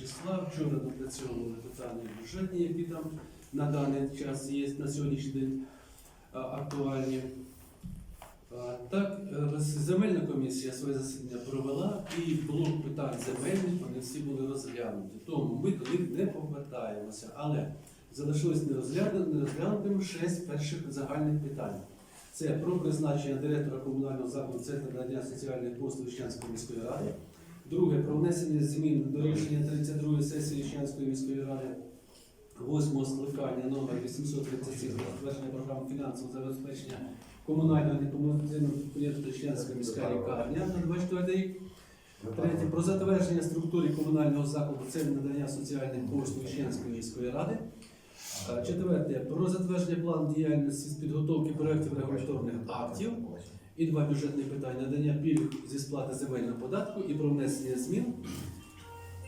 числа. Вчора допрацьовували питання бюджетні, які там на даний час є на сьогоднішній день актуальні. Так, земельна комісія своє засідання провела і блок питань земельних вони всі були розглянуті. Тому ми до них не повертаємося. Але залишилось нерозглянутим шість перших загальних питань. Це про призначення директора комунального закладу Центру надання соціальних послуг Іщанської міської ради. Друге про внесення змін до рішення 32 сесії Іщанської міської ради восьмого скликання номер 837 про затвердження програм фінансового забезпечення комунального некомунального підприємства Іщанська міська лікарня на 24 рік. Третє про затвердження структури комунального закладу Центр надання соціальних послуг Іщенської міської ради. Е, Четверте про затвердження плану діяльності з підготовки проєктів регуляторних актів. І два бюджетні питання надання пільг зі сплати земельного податку і про внесення змін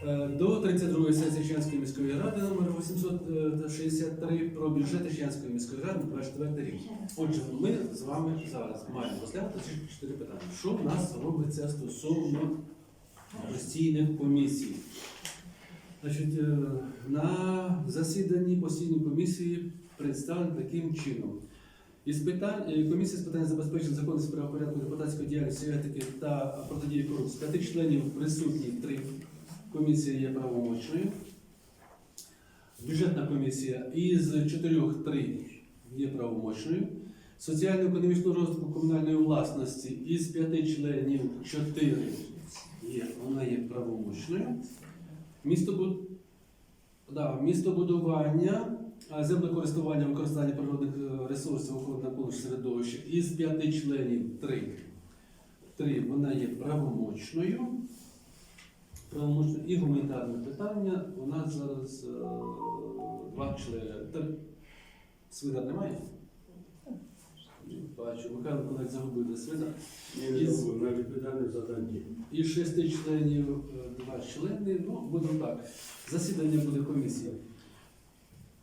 е, до 32-ї сесії Ченської міської ради номер 863 про бюджет Ченської міської ради на 24 рік. Отже, ми з вами зараз маємо розглянути ці чотири питання. Що в нас робиться стосовно постійних комісій? Значить, е, на засіданні постійної комісії представлено таким чином. Із питань е, комісії з питань забезпечення законності правопорядку депутатської діяльності етики та протидії корупції п'яти членів присутні три. Комісія є правомочною. Бюджетна комісія із чотирьох три є правомочною. Соціально-економічного розвитку комунальної власності із п'яти членів чотири є, вона є правомочною. Містобуд... да, містобудування, землекористування, використання природних е, ресурсів охорони навколишнього середовища із п'яти членів три. Три вона є правомочною. Правомочною і гуманітарне питання. У нас зараз е, два члени. Три. Свидар немає? Бачу, Михайло. Із- на відповідальне завдання. Із шести членів е, два члени, ну, будемо так. Засідання буде комісії.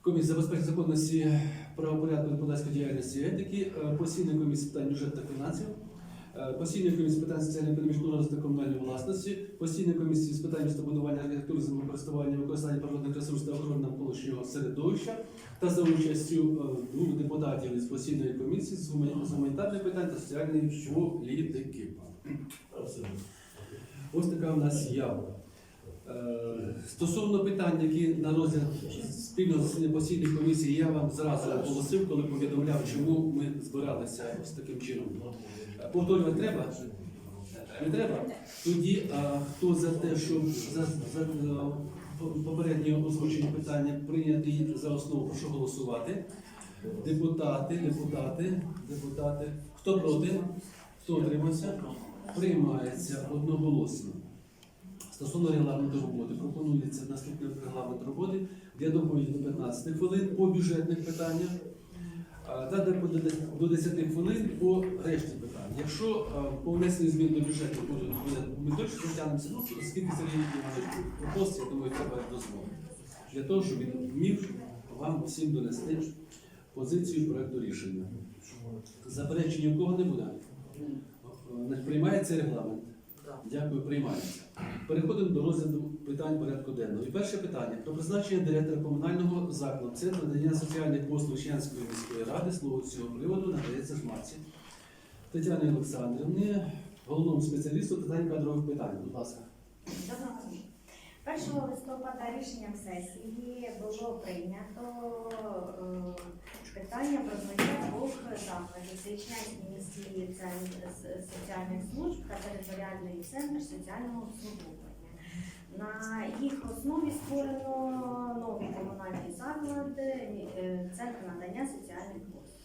Комісія забезпечення законності правопорядку депутатської діяльності і етики, е, постійна комісія з питань бюджету та фінансів, е, постійна комісія з питань соціально-економічного розвитку та комунальної власності, постійна комісія з питань містобудування, архітектури, землекористування, використання природних ресурсів та охорони навколишнього середовища та за участю е, двох депутатів із постійної комісії з гуманітарних питань та соціальної політики. Ось така в нас явка. Е, Стосовно питань, які на розгляд спільного засідання постійної комісії, я вам зразу оголосив, коли повідомляв, чому ми збиралися ось таким чином. Е, Повторювати треба? Не треба? Тоді а, хто за те, щоб за, за е, попередньо озвучені питання прийняти за основу, прошу голосувати. Депутати, депутати, депутати. Хто проти? Хто утримався? Приймається одноголосно. Стосовно регламенту роботи, пропонується наступний регламент роботи для доповіді до 15 хвилин по бюджетних питаннях та до- до- до 10 хвилин по решті питань. Якщо по внесенню змін до бюджету будуть, буде, ми точно потягнемося, ну, оскільки Сергій Іванович пропозиції, я думаю, треба дозволити. Для того, щоб він вмів вам всім донести позицію проекту рішення. Заперечення у кого не буде? Приймається регламент. Дякую, приймається. Переходимо до розгляду питань порядку денного. І перше питання про призначення директора комунального закладу Центру надання соціальних послуг Щенської міської ради. Слово з цього приводу надається жмаці. Тетяні Олександрівні, головному спеціалісту питань кадрових питань. Будь ласка. Доброго дня. 1 листопада рішенням сесії було прийнято е, питання про зняття двох закладів Січнянський міський центр соціальних служб та територіальний центр соціального обслуговування. На їх основі створено нові комунальні заклади, е, центр надання соціальних послуг.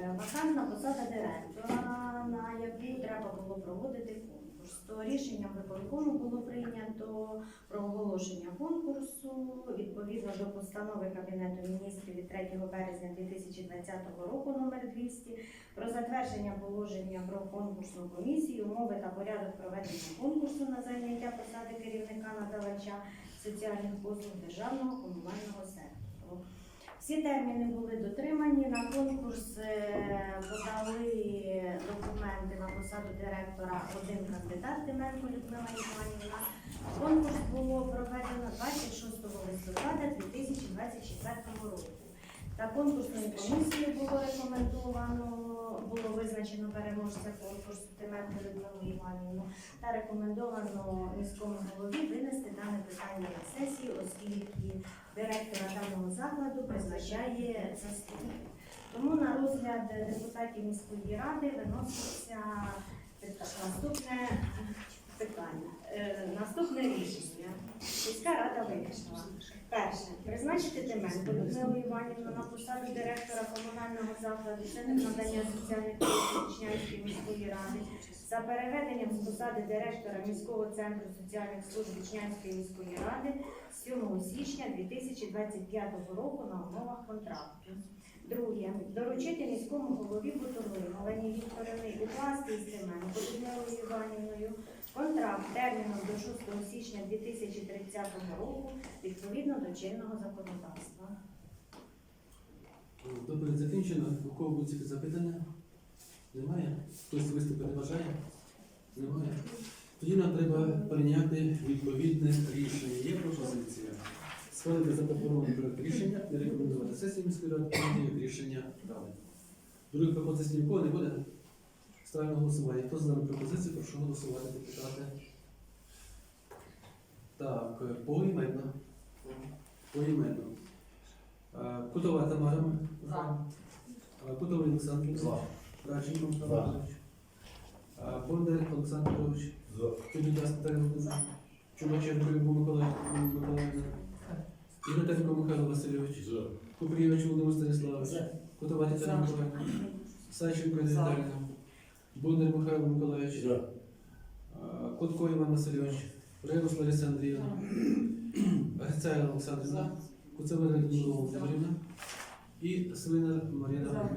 Е, Вакантна посада директора, на яку треба було проводити конкурс. То рішенням виконкому було прийнято про оголошення конкурсу відповідно до постанови Кабінету міністрів від 3 березня 2020 року номер 200 про затвердження положення про конкурсну комісію, умови та порядок проведення конкурсу на зайняття посади керівника надавача соціальних послуг державного комунального сектору. Всі терміни були дотримані. На конкурс е, подали документи на посаду директора один кандидат Тименко Людмила Іванівна. Конкурс було проведено 26 листопада 2024 року. Та конкурсною комісією було рекомендовано, було визначено переможця конкурсу Тименко Людмилу Іванівну та рекомендовано міському голові винести дане питання на сесію, оскільки директора даного закладу призначає заступник. Тому на розгляд депутатів міської ради виноситься наступне питання. Е, Наступне рішення. Міська рада вирішила. Перше, призначити Тименко Людмилу Іванівну на посаду директора комунального закладу Центр надання соціальних послуг Чечнянської міської ради за переведенням з посади директора міського центру соціальних служб Чечнянської міської ради з 7 січня 2025 року на умовах контракту. Друге, доручити міському голові Бутової Галині Вікторівні укласти із Тименко Людмилою Іванівною контракт терміном до 6 січня 2030 року відповідно до чинного законодавства. Доповідь закінчено. У кого будуть запитання? Немає? Хтось виступити бажає? Немає. Тоді нам треба прийняти відповідне рішення. Є пропозиція. Схвалити запропонований проект рішення і рекомендувати сесії міської ради прийняти як рішення ради. Других пропозицій нікого не буде. Ставимо голосування. Хто за дану пропозицію, прошу голосувати депутати. Так, е, поіменно. Поіменно. Е, Кутова Тамара. За. Е, Олександр. За. Радченко Михайло Михайлович. Е, Бондар Олександр Петрович. За. Чубіда Наталія Володимирівна. Чумаченко Любов Миколаївна. Миколаївна. Ігнатенко Михайло Васильович. За. Купрієвич Володимир Станіславович. За. Кутова Тетяна За. Миколаївна. Саченко Ірина За. Віталіївна. Бондар Михайло Миколаївич. За. Котко Іван Васильович. Ревус Лариса Андріївна. Грицаєва Олександрівна. Куцевина Людмила Володимирівна. І Свинар Марина За.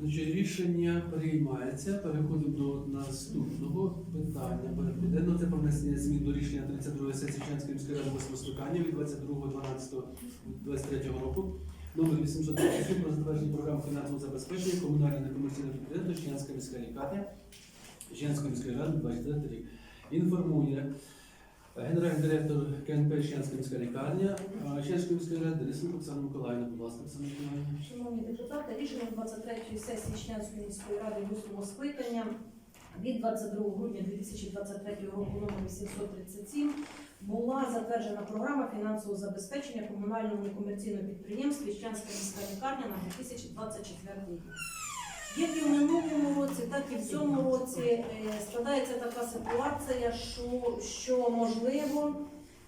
Значить, рішення приймається. Переходимо до наступного питання. денного. Це про внесення змін до рішення 32 сесії Ченської міської ради 8 скликання від 22.12.23 року. Номер 837 про затвердження програми фінансового забезпечення комунального некомерційного підприємства Ченська міська лікарня Ченської міської ради 23 рік. Інформує генеральний директор КНП Ченська міська лікарня Ченської міської ради Денисенко Оксана Миколаївна. Будь ласка, Оксана Миколаївна. Шановні депутати, рішення 23-ї сесії Чнянської міської ради 8 скликання від 22 грудня 2023 року номер 837 була затверджена програма фінансового забезпечення комунального некомерційного підприємства Іщанська міська лікарня на 2024 рік. Як і в минулому році, так і в цьому році е, складається така ситуація, що, що можливо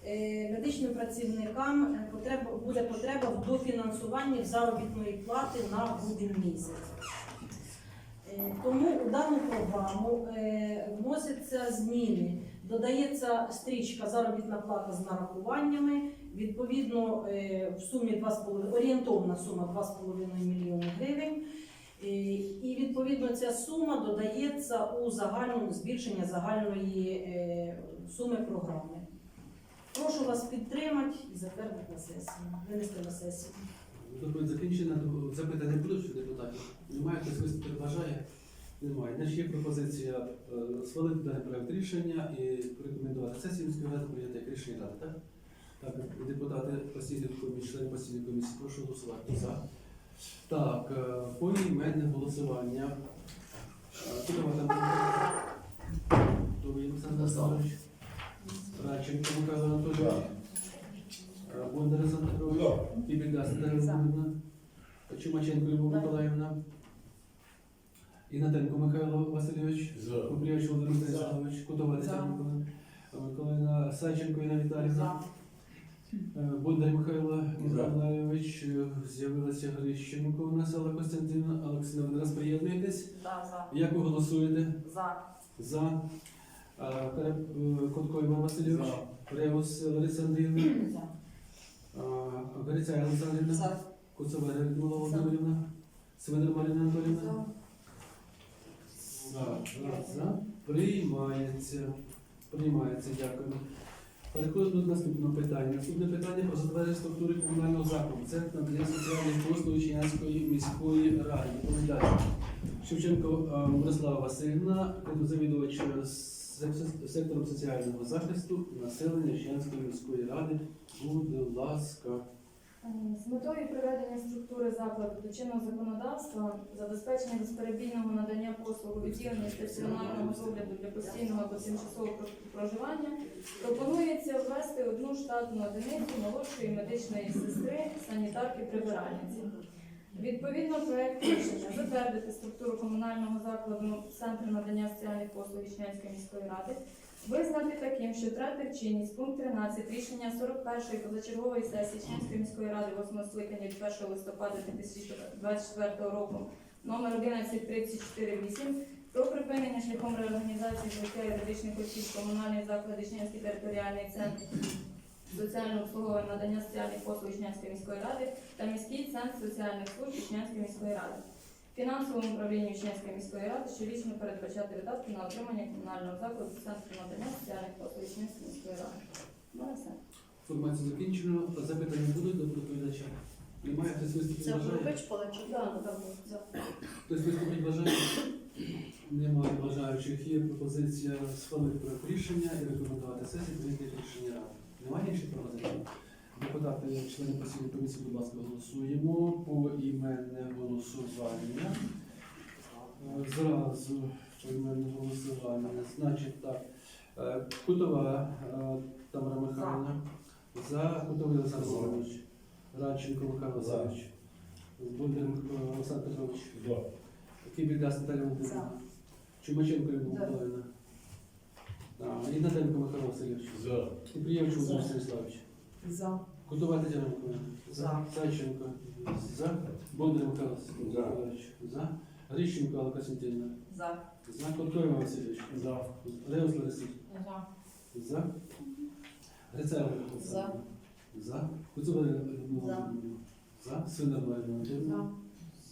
е, медичним працівникам потреба, буде потреба в дофінансуванні заробітної плати на грудень місяць. Е, Тому у дану програму вносяться зміни. Додається стрічка заробітна плата з нарахуваннями. Відповідно, в сумі 2,5, орієнтовна сума 2,5 мільйони гривень. Е, І відповідно ця сума додається у загальну збільшення загальної е, суми програми. Прошу вас підтримати і затвердити на сесію, винести на сесію. Доповідь закінчена. Запитання будуть депутатів? Немає, хтось виступити бажає? Немає. Значить, є пропозиція е, схвалити даний проект рішення і порекомендувати сесію міської ради прийняти як рішення ради, так? Так, депутати постійної комісії, члени постійної комісії, прошу голосувати. За? Так, е, поіменне голосування. Е, Кудова там? Олександр Олександрович. Радченко Михайло Анатолійович. Е, Бондар Олександр Петрович. За. Кібіда Сидора Володимирівна, Чумаченко Любов Миколаївна, Ігнатенко Михайло Васильович. Купріяч Володимир Станіславович, Кутова Тетяна За. Миколаївна, Саченко Інна Віталіївна, Бондар Михайло Миколаївич, е, з'явилася Грищенко у нас Алла Костянтинівна, Олексійовна, ви зараз приєднуєтесь? За, за, Як ви голосуєте? за. За. А, е, Котко Іван Васильович, Ревус Лариса Андріївна, а, Гриця Олександрівна. Куцова Людмила Володимирівна, Свинер Марина Анатолівна. За, за, за. Приймається. Приймається, дякую. Переходимо до наступного питання. Наступне питання про затвердження структури комунального закладу. Це надання соціальних послуг Чинянської міської ради. Шевченко а, Мирослава Васильівна, завідувач сектором соціального захисту населення Ченської міської ради. Будь ласка. З метою приведення структури закладу до чинного законодавства, забезпечення безперебійного надання послуг у відділенні стаціонарного догляду для постійного або тимчасового проживання, пропонується ввести одну штатну одиницю молодшої медичної сестри, санітарки прибиральниці. Відповідно, проект рішення затвердити структуру комунального закладу Центру надання соціальних послуг Ічнянської міської ради, Визнати таким, що втратив чинність пункт 13 рішення 41-ї позачергової сесії Членської міської ради 8 скликання від 1 листопада 2024 року номер 11348 про припинення шляхом реорганізації життя юридичних осіб комунальний заклад Ічнянський територіальний центр соціального обслуговування надання соціальних послуг Ічнянської міської ради та міський центр соціальних служб Ічнянської міської ради. Фінансовому управлінню Ічнянської міської ради щорічно передбачати видатки на отримання комунального закладу центру надання соціальних послуг Ічнянської міської ради. Ну, все. Інформацію закінчено. Запитання будуть до доповідача? Немає хтось виступить Це Полечук. Да, ну, так, да. Хтось виступить бажає? Немає бажаючих. Є пропозиція схвалити проект рішення і рекомендувати сесії прийняти рішення ради. Немає інших пропозицій? Депутати, члени постійної комісії, будь ласка, голосуємо по іменне голосування. Е, Зразу поіменне голосування. Значить так, е, Кутова е, Тамара Михайловна. За Кутовий Олександр Володимирович. Радченко Михайло Васильович. Бондар Олександр Петрович. Кібільдас Наталія Володимирівна. Чумаченко Ірина. Миколаївна. А, Ігнатенко Михайло Васильович. Кіпрієвич Володимир Станіславович. За. Кутова Тетяна Миколаївна. За. Саченко. За. Бондар Михайло За. Миколаївич. За. Грищенко Алла Костянтинівна. За. За. Коткоєва Васильович. За. Леос Ларисович. Ага. За. Грицаєва За. За. Людмила За. За. Свинар Марина.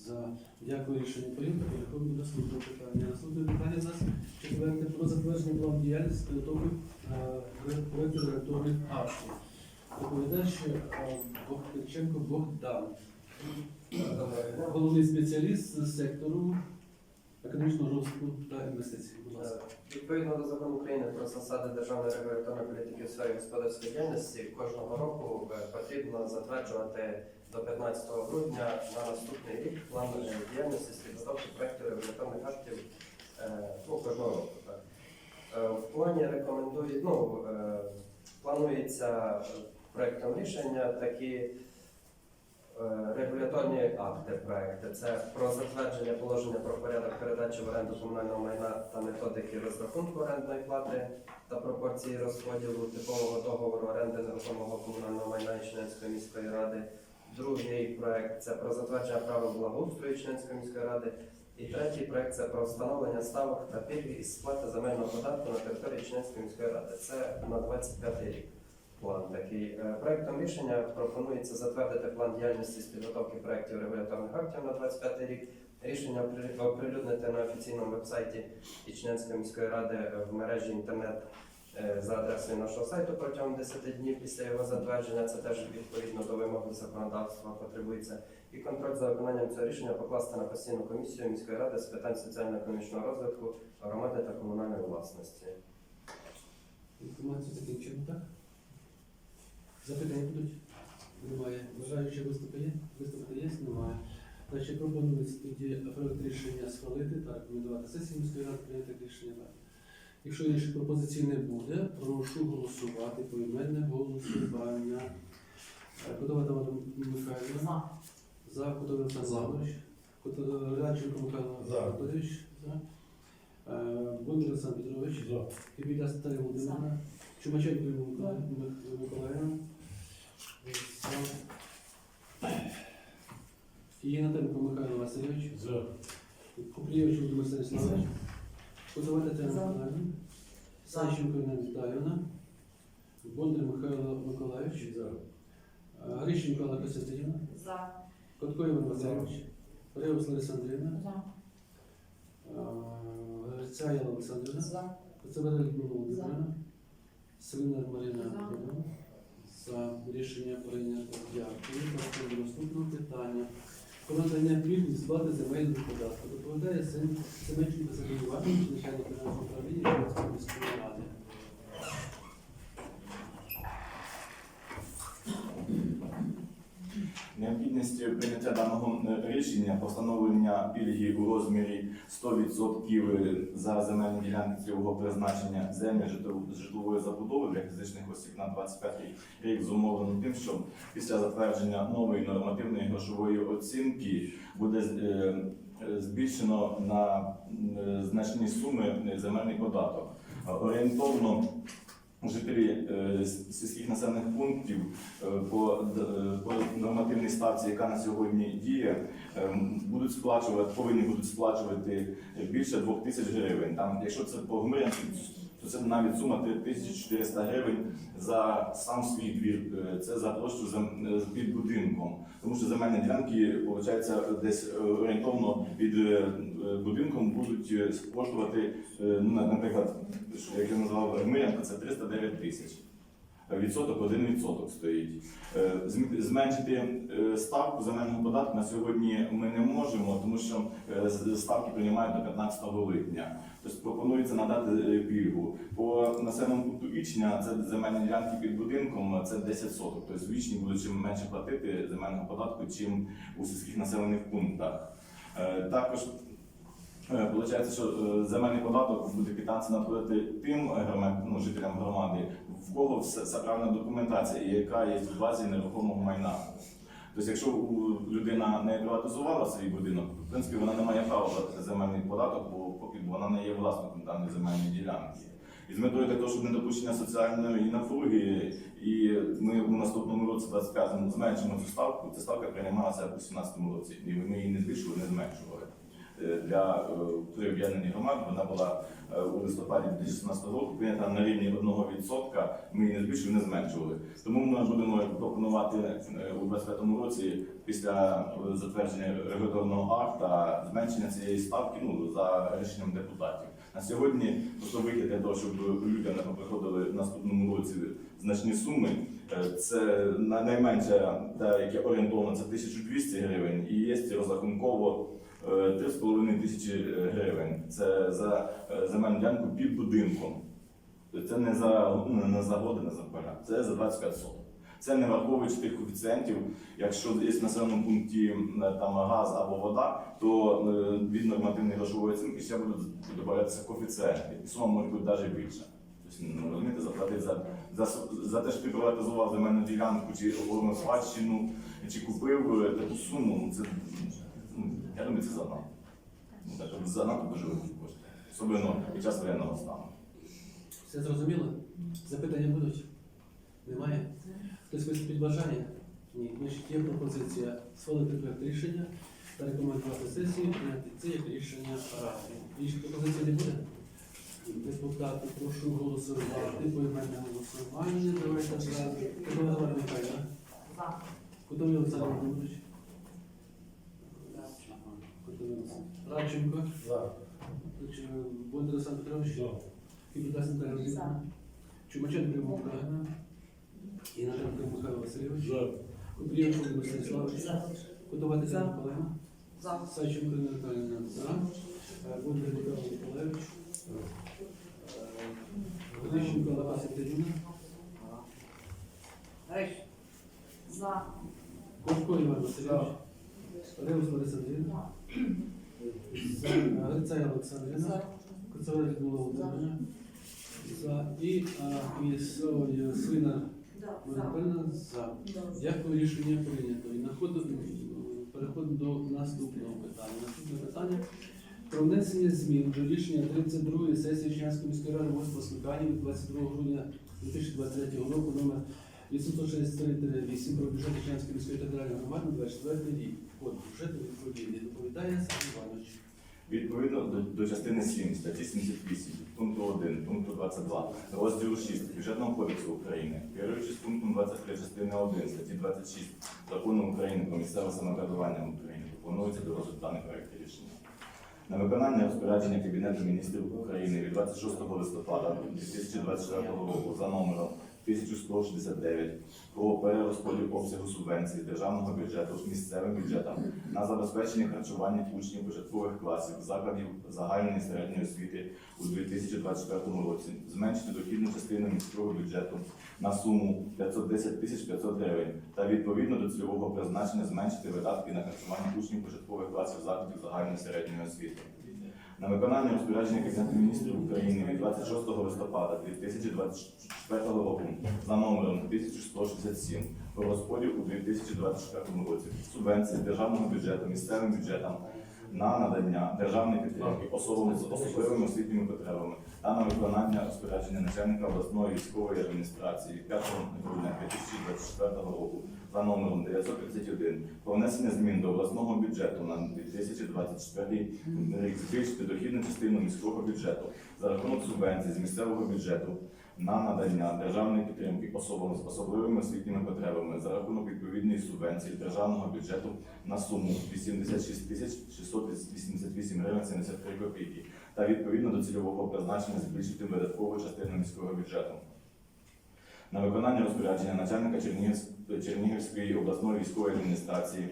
За. Дякую, рішення прийнято. Переходимо до наступного питання. Наступне питання у нас четверте про затвердження плану діяльності підготовки проєктів регуляторних актів. Доповідач е, Богдаченко Богдан. Е, Головний спеціаліст з сектору економічного розвитку та інвестицій. Будь ласка. Відповідно до закону України про засади державної регуляторної політики у сфері господарської діяльності, кожного року е, потрібно затверджувати до 15 грудня на наступний рік план е, діяльності з підготовки проєктів регуляторних актів е, ну, кожного року. Так. Е, В плані рекомендують, ну, е, планується е, проєктом рішення такі Е, Регуляторні акти проекти це про затвердження положення про порядок передачі в оренду комунального майна та методики розрахунку орендної плати та пропорції розподілу типового договору оренди нерухомого комунального майна Ічненської міської ради. Другий проект це про затвердження правил благоустрою Ічненської міської ради. І третій проект це про встановлення ставок та пільги із сплати земельного податку на території Ічненської міської ради. Це на 25 рік план такий. Е, Проектом рішення пропонується затвердити план діяльності з підготовки проєктів регуляторних актів на 25 рік. Рішення оприлюднити на офіційному вебсайті Ічненської міської ради в мережі інтернет е, за адресою нашого сайту протягом 10 днів після його затвердження. Це теж відповідно до вимог законодавства потребується. І контроль за виконанням цього рішення покласти на постійну комісію міської ради з питань соціально-економічного розвитку громади та комунальної власності. Інформацію закінчено, так? Запитання будуть? Немає. Бажаючи виступи є? Виступити є? Немає. Значить, пропонується тоді проект рішення схвалити та рекомендувати сесії міської ради прийняти рішення далі. Якщо інших пропозицій не буде, прошу голосувати поіменне голосування. Е, Кодова Тамара Михайлівна. За. За. Кодовий Олександр За. Радченко Михайло За. Анатолійович. За. Е, Бондар Олександр Петрович. За. Кибіляс Наталія Володимирівна. Чумаченко Ірина Миколаївна. Миколаївна. Єгнатенко Михайло Васильович. За. Купрієвич Володимир Станіславович. Козова Тетяна. Сащенко Інна Віталіївна. Бондар Михайло Миколаївич. За. Грищенко Алла Костянтинівна. За. Котко Іван Васильович. Переус Лариса Андріївна. За. Яла Олександрівна. За. Коцеведа Людмила Володимирівна. Свинар Марина За. За рішення прийнято. Дякую. Наступного питання. Про надання пільг і сплати земельного податку. Доповідає син Семенченко Сергій Іванович, начальник фінансового управління Житомирської міської ради. Необхідність прийняття даного е, рішення про встановлення пільги у розмірі 100% за земельні ділянки цільового призначення землі житлової забудови для фізичних осіб на 25 рік зумовлено тим, що після затвердження нової нормативної грошової оцінки буде е, е, збільшено на е, значні суми земельний податок. Орієнтовно жителі е, сільських населених пунктів е, по, е, по нормативній ставці, яка на сьогодні діє, будуть сплачувати, повинні будуть сплачувати більше 2 тисяч гривень. Там, якщо це по Гмирянці, то це навіть сума 3400 гривень за сам свій двір. Е, Це за площу е, під будинком. Тому що земельні ділянки, виходить, десь е, орієнтовно під будинком будуть коштувати, ну, наприклад, як я назвав Мирянка, це 309 тисяч. Відсоток один відсоток стоїть. Е, Зменшити е, ставку земельного податку на сьогодні ми не можемо, тому що е, ставки приймають до 15 липня. Тобто пропонується надати пільгу. По населеному пункту Ічня це земельні ділянки під будинком, це 10 соток. Тобто в Ічні будуть чим менше платити земельного податку, чим у сільських населених пунктах. Також Получається, що земельний податок буде квитанція надходити тим ну, жителям громади, в кого вся правильна документація, яка є в базі нерухомого майна. Тобто, якщо людина не приватизувала свій будинок, в принципі вона не має права платити земельний податок, бо поки вона не є власником даної земельної ділянки. І з метою для того, щоб не допущення соціальної напруги, і ми у наступному році, 25-му, зменшимо цю ставку. Ця ставка приймалася в 18-му році, і ми її не збільшували, не зменшували. Е, Для е, при громад вона була е, у листопаді 2016 року прийнята на рівні 1%, ми її не збільшували, не зменшували. Тому ми будемо пропонувати у 2025 році після затвердження регуляторного акта зменшення цієї ставки ну, за рішенням депутатів. На сьогодні просто вихід для того, щоб людям не приходили в наступному році значні суми. Це найменше, яке орієнтовно, це 1200 гривень, і є розрахунково 3,5 тисячі гривень. Це за е, земельну ділянку під будинком. Це не за ну, не за годи, не за поля, це за 25 соток. Це не враховуючи тих коефіцієнтів. Якщо є в населеному пункті там газ або вода, то е, від нормативної грошової оцінки ще будуть додаватися коефіцієнти. І сума може бути навіть більша. Тобто, ну, розумієте, заплатити за, за, за те, що ти приватизував земельну ділянку, чи оформив спадщину, чи купив е, таку суму, ну, це, я думаю, це занадто. Ну, так, занадто дуже великі кошти. Особливо під час воєнного стану. Все зрозуміло? Запитання будуть? Немає? Хтось виступить бажання? Ні. Значить, є пропозиція схвалити проект рішення та рекомендувати сесії прийняти це як рішення ради. Інших пропозицій не буде? Депутати, прошу голосувати по іменному голосуванню. Давайте зразу. Галина Михайлівна. Кутовий Олександр Володимирович. Кутовий Олександр. Радченко. Бондар Олександр Петрович. Кіпітас Наталія Володимирівна. Чумаченко Римов Михайловна. І Наталка Михайло Васильович. Купрієв Володимир Станіславович. Кутова Тетяна Миколаївна. Саченко Ірина Наталіївна. За. Е, Бондар Михайло Миколаївич. Е, Лещенко Лапаса Тетяна. За. Кошко Іван Васильович. Реус Лариса Андріївна. За. Грицай Олександрівна. Коцова Людмила Володимирівна. За. І а, Пісові Свина Миколаївна. За. Дякую, рішення прийнято. І переходимо до наступного питання. Наступне питання про внесення змін до рішення 32 сесії Чернівської міської ради 8 скликання від 22 грудня 2023 року номер 863-8 про бюджет Чернівської міської територіальної громади 24 рік. Код бюджету відповідний. Доповідає Сергій Іванович. Відповідно до, до частини 7 статті 78, пункту 1, пункту 22, розділу 6 Бюджетного кодексу України, керуючись пунктом 23 частини 1 статті 26 Закону України про місцеве самоврядування в Україні, пропонується до розгляду даний проект рішення. На виконання розпорядження Кабінету міністрів України від 26 листопада 2024 року за номером 1169 про перерозподіл обсягу субвенцій з державного бюджету місцевим бюджетам на забезпечення харчування учнів початкових класів закладів загальної середньої освіти у 2024 році, зменшити дохідну частину міського бюджету на суму 510 тисяч 500 гривень та відповідно до цільового призначення зменшити видатки на харчування учнів початкових класів закладів загальної середньої освіти. На виконання розпорядження Кабінету міністрів України від 26 листопада 2024 року за номером 1167 про розподіл у 2024 році. Субвенції державного бюджету місцевим бюджетам на надання державної підтримки особам з особливими освітніми потребами та на виконання розпорядження начальника обласної військової адміністрації від 5 грудня 2024 року за номером 931 про внесення змін до обласного бюджету на 2024 рік збільшити дохідну частину міського бюджету за рахунок субвенцій з місцевого бюджету на надання державної підтримки особам з особливими освітніми потребами за рахунок відповідної субвенції державного бюджету на суму 86 тисяч 688 гривень 73 копійки та відповідно до цільового призначення збільшити видаткову частину міського бюджету. На виконання розпорядження начальника Чернігівської обласної військової адміністрації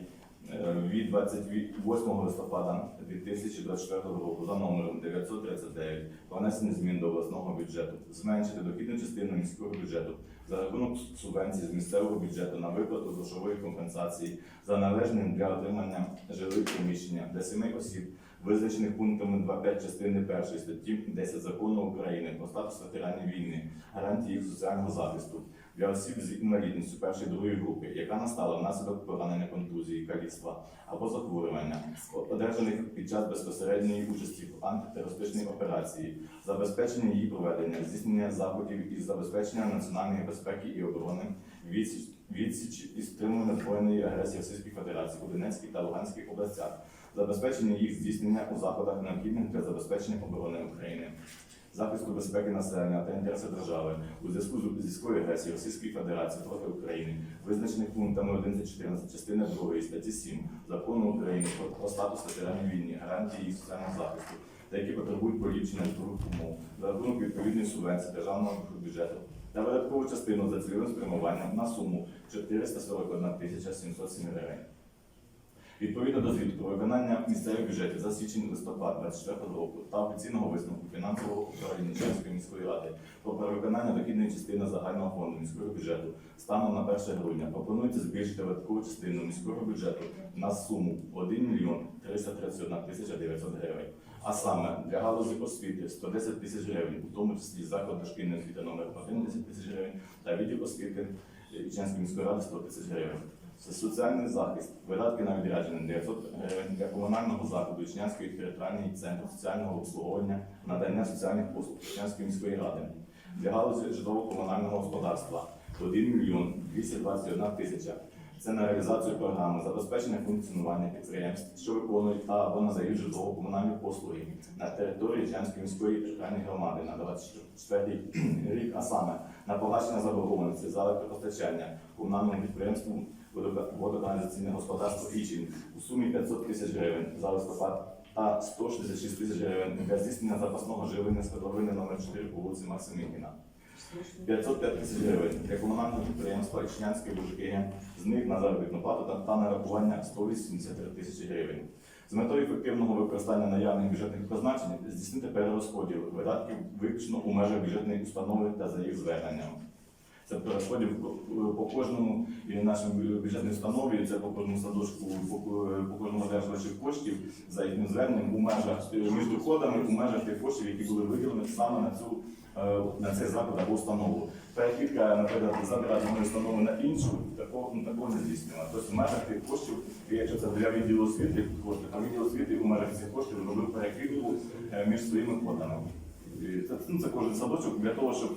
е, від 28 листопада 2024 року за номером 939 про внесення змін до обласного бюджету, зменшити дохідну частину міського бюджету за рахунок субвенцій з місцевого бюджету на виплату грошової компенсації за належним для отримання жилих приміщення для семи осіб, визначених пунктами 2.5 частини 1 статті 10 закону України про статус ветеранів війни, гарантії їх соціального захисту для осіб з інвалідністю першої другої групи, яка настала внаслідок поранення контузії, каліцтва або захворювання, одержаних під час безпосередньої участі в антитерористичній операції, забезпечення її проведення, здійснення заходів із забезпечення національної безпеки і оборони, відсіч, відсіч і стримування збройної агресії Російської Федерації у Донецькій та Луганській областях, забезпечення їх здійснення у заходах необхідних для забезпечення оборони України. Захисту безпеки населення та інтересів держави у зв'язку з військовою агресією Російської Федерації проти України, визначених пунктами 11.14 частини 2 статті 7 закону України про, статус ветеранів війни, гарантії їх соціального захисту, та які потребують поліпшення житлових умов за рахунок відповідної субвенції державного бюджету та видаткову частину за цільовим спрямуванням на суму 441 тисяча 707 гривень. Відповідно до звіту про виконання місцевих бюджетів за січень листопад 24 року та офіційного висновку фінансового управління Чернівської міської ради про перевиконання дохідної частини загального фонду міського бюджету станом на 1 грудня пропонується збільшити видаткову частину міського бюджету на суму 1 мільйон 331 тисяча 900 гривень. А саме для галузі освіти 110 тисяч гривень, у тому числі заклад дошкільної освіти номер 1 10 тисяч гривень та відділ освіти Іченської міської ради 100 тисяч гривень. Це соціальний захист, видатки на відрядження 900 гривень для комунального закладу Ічнянської територіальної центру соціального обслуговування, надання соціальних послуг Ічнянської міської ради. Для галузі житлово-комунального господарства 1 мільйон 221 тисяча. Це на реалізацію програми забезпечення функціонування підприємств, що виконують та або надають житлово-комунальні послуги на території Ічнянської міської територіальної громади на 24 рік, а саме на погашення заборгованості за електропостачання комунальному підприємству водока- водоканалізаційне господарство «Ічин» у сумі 500 тисяч гривень за листопад та 166 тисяч гривень для здійснення запасного живлення складовини номер 4 по вулиці Максимівськіна. 505 тисяч гривень для комунального підприємства Ічнянське ВЖКГ, з них на заробітну плату та, нарахування 183 тисячі гривень. З метою ефективного використання наявних бюджетних призначень здійснити перерозподіл видатків виключно у межах бюджетної установи та за їх зверненням. Це перерозподіл по- кожному і нашому бюджетній установі, це по кожному садочку, по, кожному одержувачу коштів за їхнім зверненням у межах між доходами, у межах тих коштів, які були виділені саме на цю на цей заклад або установу. Перекидка, наприклад, забирати одну установу на іншу, такого, ну, такого не здійснювала. Тобто в межах тих коштів, якщо це для відділу освіти кошти, то відділ освіти у межах цих коштів робив перекидку е, між своїми кодами. І Це, ну, це кожен садочок для того, щоб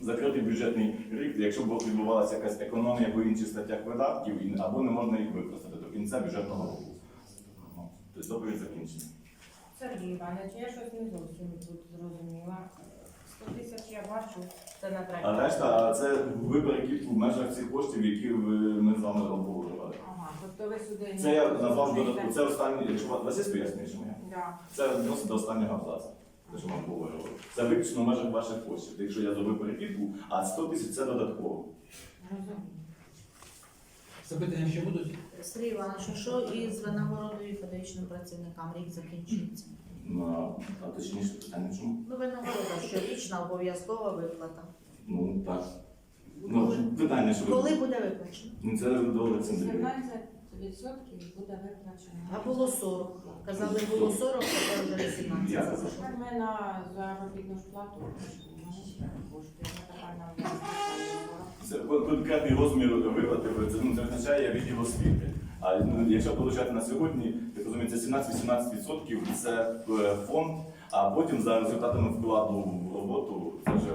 закрити бюджетний рік, якщо б відбувалася якась економія по інших статтях видатків, або не можна їх використати до кінця бюджетного року. Ну, Тобто доповідь закінчена. Сергій Іванович, я щось не зовсім тут зрозуміла. 100 тисяч я бачу, це на третій. А решта це вибір, які в межах цих коштів, які ви- ми з вами обговорювали. Ага, тобто ви сюди не Це я назвав додатку. Це останній, якщо у вас є пояснення, що я? Да. Це відносить до останнього абзацу. те, що вам говорили. Це виключно в межах ваших коштів. Якщо я зробив перекидку, а 100 тисяч це додатково. Розумію. Запитання ще будуть? Сергій Іванович, а що із винагородою педагогічним працівникам рік закінчується? Ну, а точніше питання чому? Ну, винагорода щорічна обов'язкова виплата. Ну так. Ну, питання, що ви. Коли буде виплачено? Ну, це до Олександрії. 17% буде виплачено. А було 40. Казали, було 40, тепер вже 18. Я казав. що? Ми на заробітну ж плату коштує на загальна Це конкретний розмір виплати, це, ну, це визначає відділ освіти. А ну, якщо получати на сьогодні, я розумію, це 17-18% це е, фонд, а потім за результатами вкладу в роботу це вже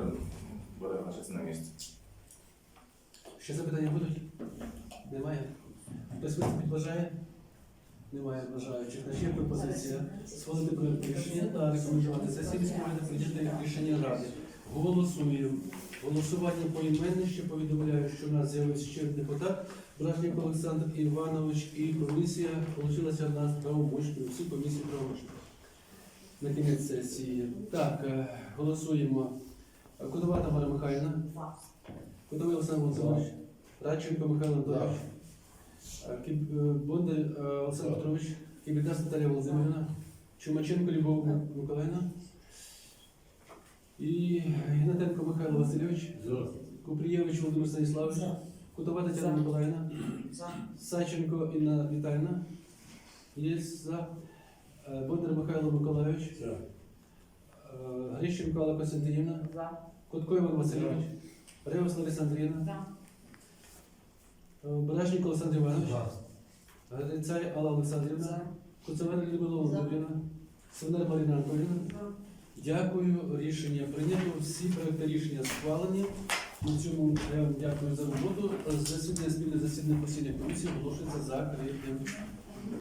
буде визначатися на місці. Ще запитання будуть? Немає? Хтось виступить бажає? Немає бажаючих. Є пропозиція схвалити проект рішення та рекомендувати сесії міської прийняти рішення ради. Голосуємо. Голосування поіменне, ще повідомляю, що у нас з'явився ще депутат, Бражник Олександр Іванович, і комісія вийшла у нас правомочною, всі комісії правомочні. На кінець сесії. Так, е, голосуємо. Кодова Тамара Михайлівна. Кодовий Олександр Володимирович. Радченко Михайло Анатолійович. Е, е, Бондар Олександр Петрович. Кібідас Наталія Володимирівна. Чумаченко Любов Миколаївна. І Гнатенко Михайло Васильович. Купрієвич Володимир Станіславович. Кутова Тетяна Миколаївна. За. Саченко Інна Віталіївна. Є за. Е, Бондар Михайло Миколайович. Е, Грищенко Алла Костянтинівна. За. Котко Іван Васильович. Ревус Лариса Андріївна. За. Е, Барашник Олександр Іванович. Грицай Алла Олександрівна. Куцевана Людмила Володимирівна. Свинар Марина Анатоліївна. Дякую. Рішення прийнято. Всі проекти рішення схвалені. На цьому я вам дякую за роботу. Засідання спільне засідання постійної комісії оголошується закритим.